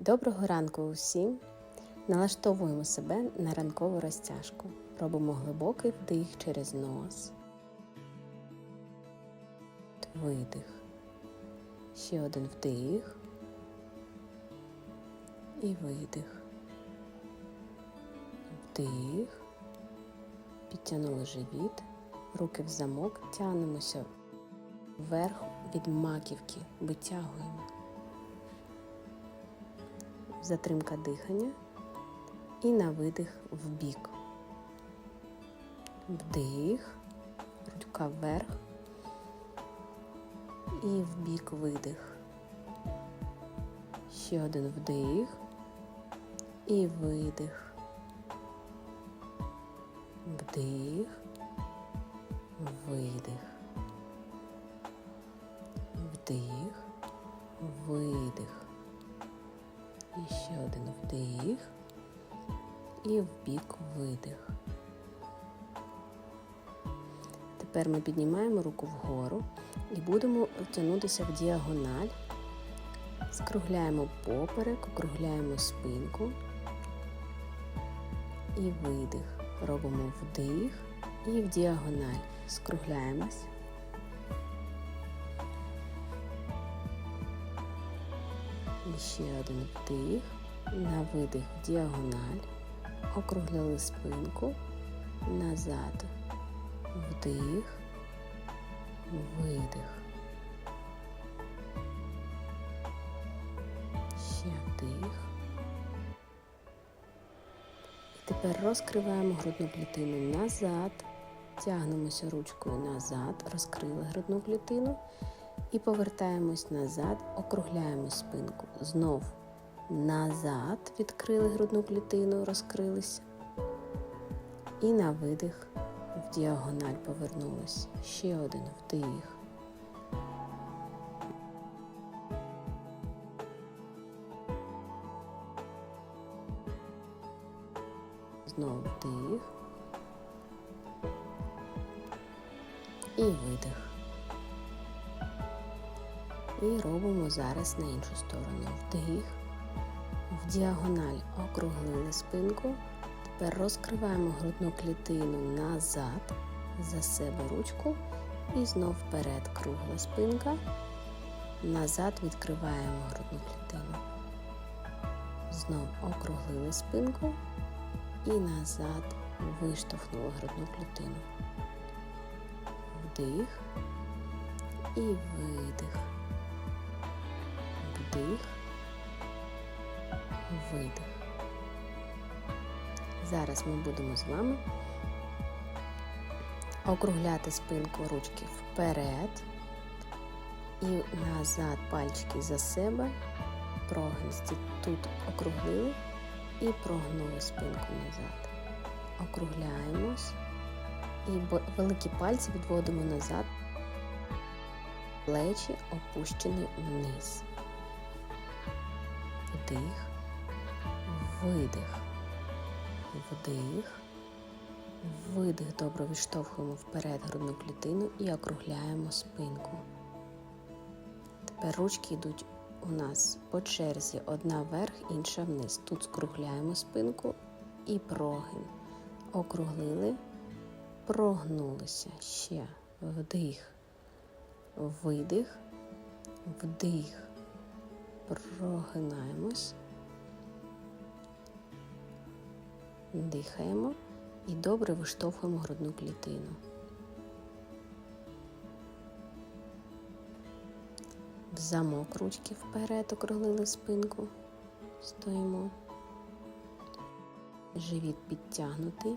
Доброго ранку усім! Налаштовуємо себе на ранкову розтяжку. Робимо глибокий вдих через нос. Видих. Ще один вдих. І видих. Вдих. Підтягнули живіт. Руки в замок. Тягнемося вверх від маківки. Витягуємо затримка дихання і на видих в бік. Вдих, рука вверх і в бік видих. Ще один вдих і видих. Вдих, видих. Вдих, видих. І ще один вдих і в бік видих. Тепер ми піднімаємо руку вгору і будемо тягнутися в діагональ. Скругляємо поперек, округляємо спинку і видих. Робимо вдих і в діагональ. Скругляємось. Ще один вдих, на видих діагональ, округляли спинку, назад, вдих, видих. Ще вдих. І тепер розкриваємо грудну клітину назад, тягнемося ручкою назад, розкрили грудну клітину. І повертаємось назад, округляємо спинку. Знов назад відкрили грудну клітину, розкрилися. І на видих в діагональ повернулись. Ще один вдих. Знову вдих. І видих. І робимо зараз на іншу сторону. Вдих, в діагональ округлили спинку. Тепер розкриваємо грудну клітину назад, за себе ручку і знов вперед кругла спинка. Назад відкриваємо грудну клітину. Знов округлили спинку і назад виштовхнули грудну клітину. Вдих і видих вдих, видих. Зараз ми будемо з вами округляти спинку ручки вперед і назад пальчики за себе, прогністі тут округлили і прогнули спинку назад. Округляємось і великі пальці відводимо назад, плечі опущені вниз вдих, видих, вдих, видих. Добре відштовхуємо вперед грудну клітину і округляємо спинку. Тепер ручки йдуть у нас по черзі одна вверх, інша вниз. Тут скругляємо спинку і прогин. Округлили, прогнулися. Ще вдих, видих, вдих прогинаємось, дихаємо і добре виштовхуємо грудну клітину. В замок ручки вперед округлили спинку, стоїмо, живіт підтягнутий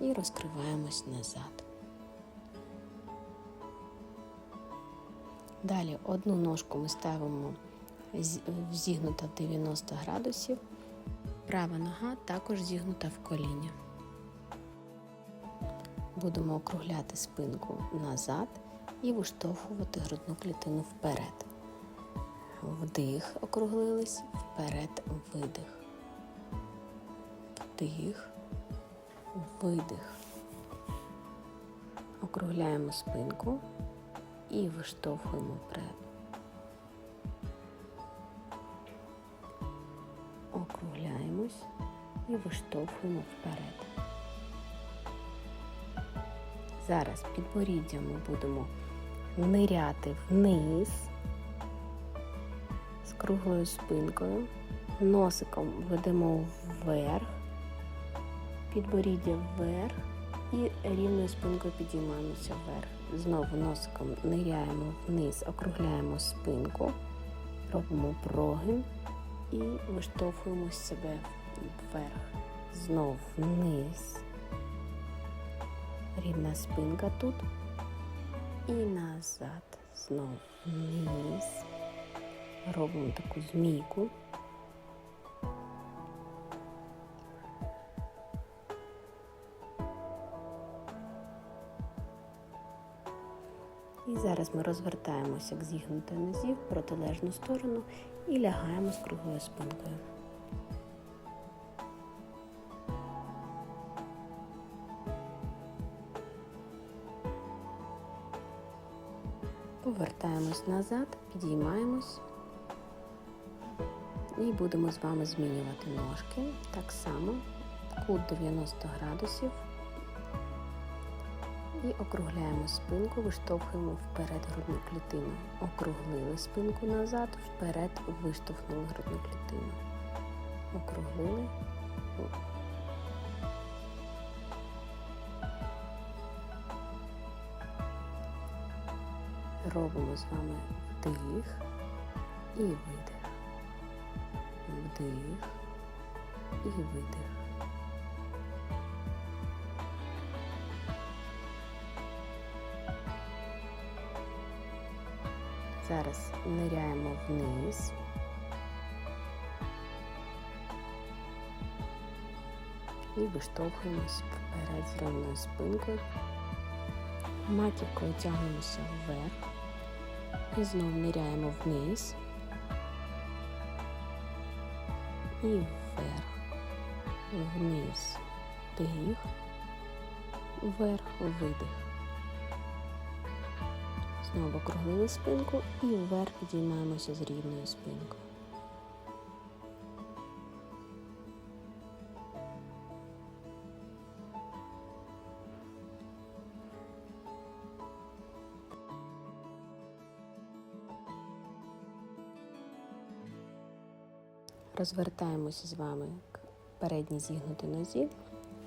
і розкриваємось назад. Далі одну ножку ми ставимо зігнута в 90 градусів, права нога також зігнута в коліні. Будемо округляти спинку назад і виштовхувати грудну клітину вперед. Вдих, округлились, вперед, видих. Вдих, видих. Округляємо спинку і виштовхуємо вперед. округляємось і виштовхуємо вперед. Зараз підборіддям ми будемо ниряти вниз з круглою спинкою, носиком ведемо вверх, підборіддя вверх і рівною спинкою підіймаємося вверх. Знову носиком ниряємо вниз, округляємо спинку, робимо прогин і виштовхуємо себе вверх. Знов вниз. Рівна спинка тут. І назад. Знов вниз. Робимо таку змійку. І зараз ми розвертаємося як зігнутої нозі в протилежну сторону і лягаємо з круглою спинкою. Повертаємось назад, підіймаємось і будемо з вами змінювати ножки. Так само кут 90 градусів і округляємо спинку, виштовхуємо вперед грудну клітину. Округлили спинку назад, вперед виштовхнули грудну клітину. Округлили. Робимо з вами вдих і видих. Вдих і видих. Зараз ниряємо вниз. І виштовхуємось вперед з спинкою. Матівкою тягнемося вверх. І знову ниряємо вниз. І вверх. Вниз. Вдих. Вверх, видих. Знову округлили спинку і вверх підіймаємося з рівною спинкою. Розвертаємося з вами к передній зігнутій нозі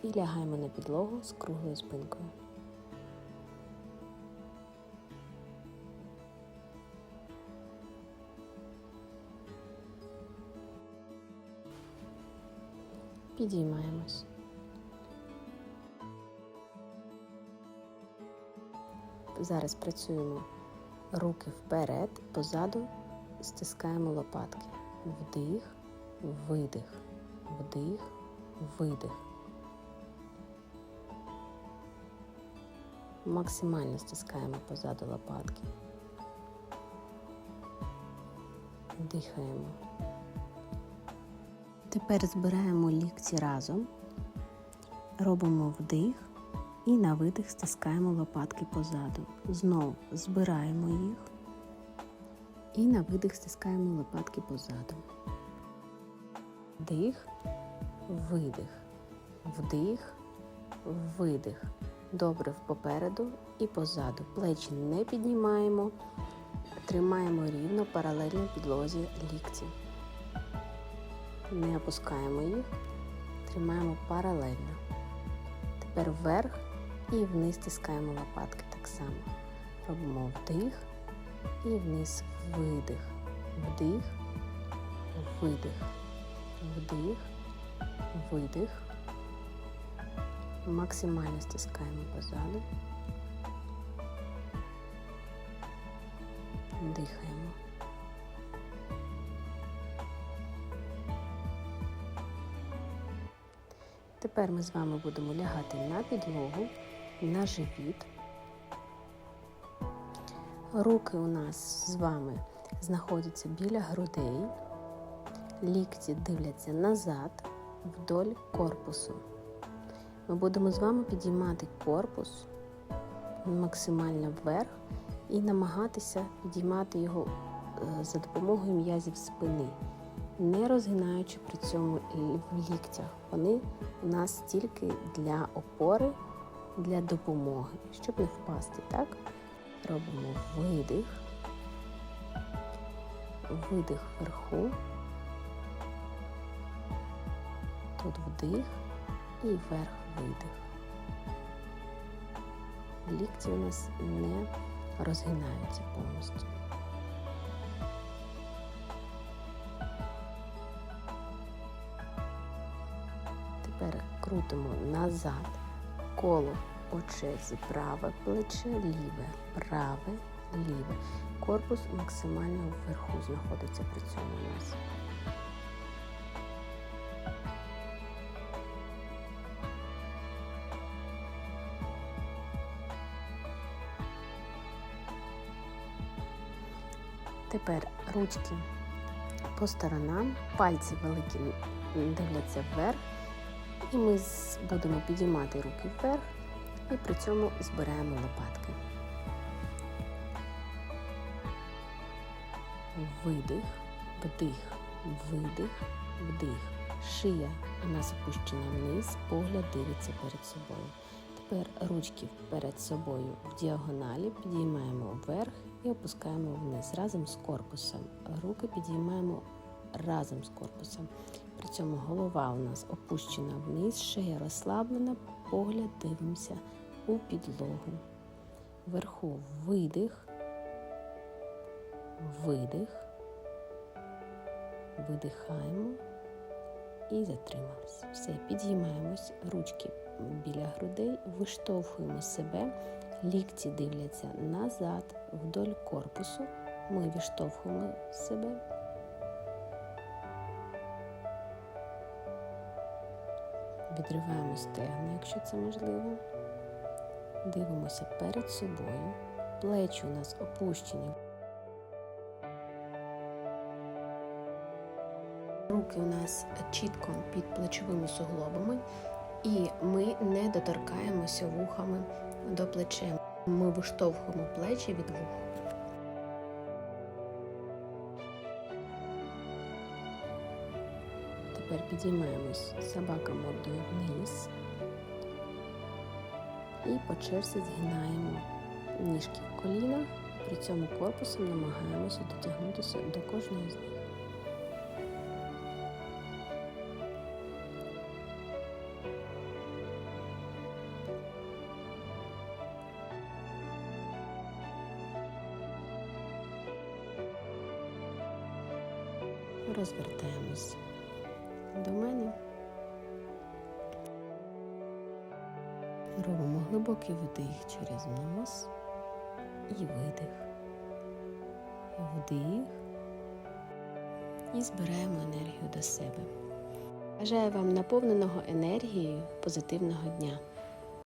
і лягаємо на підлогу з круглою спинкою. Підіймаємось. Зараз працюємо руки вперед, позаду стискаємо лопатки. Вдих, видих, вдих, видих. Максимально стискаємо позаду лопатки. Дихаємо. Тепер збираємо лікті разом, робимо вдих і на видих стискаємо лопатки позаду. Знову збираємо їх і на видих стискаємо лопатки позаду. Вдих, видих, вдих, видих. Добре попереду і позаду. Плечі не піднімаємо, тримаємо рівно паралельно підлозі лікті. Не опускаємо їх, тримаємо паралельно. Тепер вверх і вниз стискаємо лопатки так само. Робимо вдих і вниз видих. Вдих, видих, вдих, видих. Максимально стискаємо позаду. Дихаємо. Тепер ми з вами будемо лягати на підлогу, на живіт. Руки у нас з вами знаходяться біля грудей, лікті дивляться назад вдоль корпусу. Ми будемо з вами підіймати корпус максимально вверх і намагатися підіймати його е, за допомогою м'язів спини. Не розгинаючи при цьому в ліктях. Вони у нас тільки для опори, для допомоги, щоб не впасти. Так? Робимо видих, видих вверху, тут вдих і вверх видих. Лікті у нас не розгинаються повністю. Крутимо назад коло по черзі праве плече, ліве, праве, ліве. Корпус максимально вверху знаходиться при цьому у нас. Тепер ручки по сторонам, пальці великі дивляться вверх, і ми будемо підіймати руки вверх і при цьому збираємо лопатки. Видих, вдих, видих, вдих. Шия у нас опущена вниз, погляд дивиться перед собою. Тепер ручки перед собою в діагоналі підіймаємо вверх і опускаємо вниз разом з корпусом. Руки підіймаємо разом з корпусом. Цьому голова у нас опущена вниз, шия розслаблена, погляд дивимося у підлогу. Вверху видих, видих, видихаємо і затрималися. Все, підіймаємось, ручки біля грудей, виштовхуємо себе, лікті дивляться назад, вдоль корпусу. Ми виштовхуємо себе. Відриваємо стегна, якщо це можливо. Дивимося перед собою. Плечі у нас опущені. Руки у нас чітко під плечовими суглобами, і ми не доторкаємося вухами до плечем. Ми виштовхуємо плечі від вух. Тепер підіймаємось. Собака мордою вниз. І по черзі згинаємо ніжки в колінах, при цьому корпусом намагаємося дотягнутися до кожної з них. Розвертаємось до мене. Робимо глибокий вдих через нос і видих. Вдих і збираємо енергію до себе. Бажаю вам наповненого енергією позитивного дня.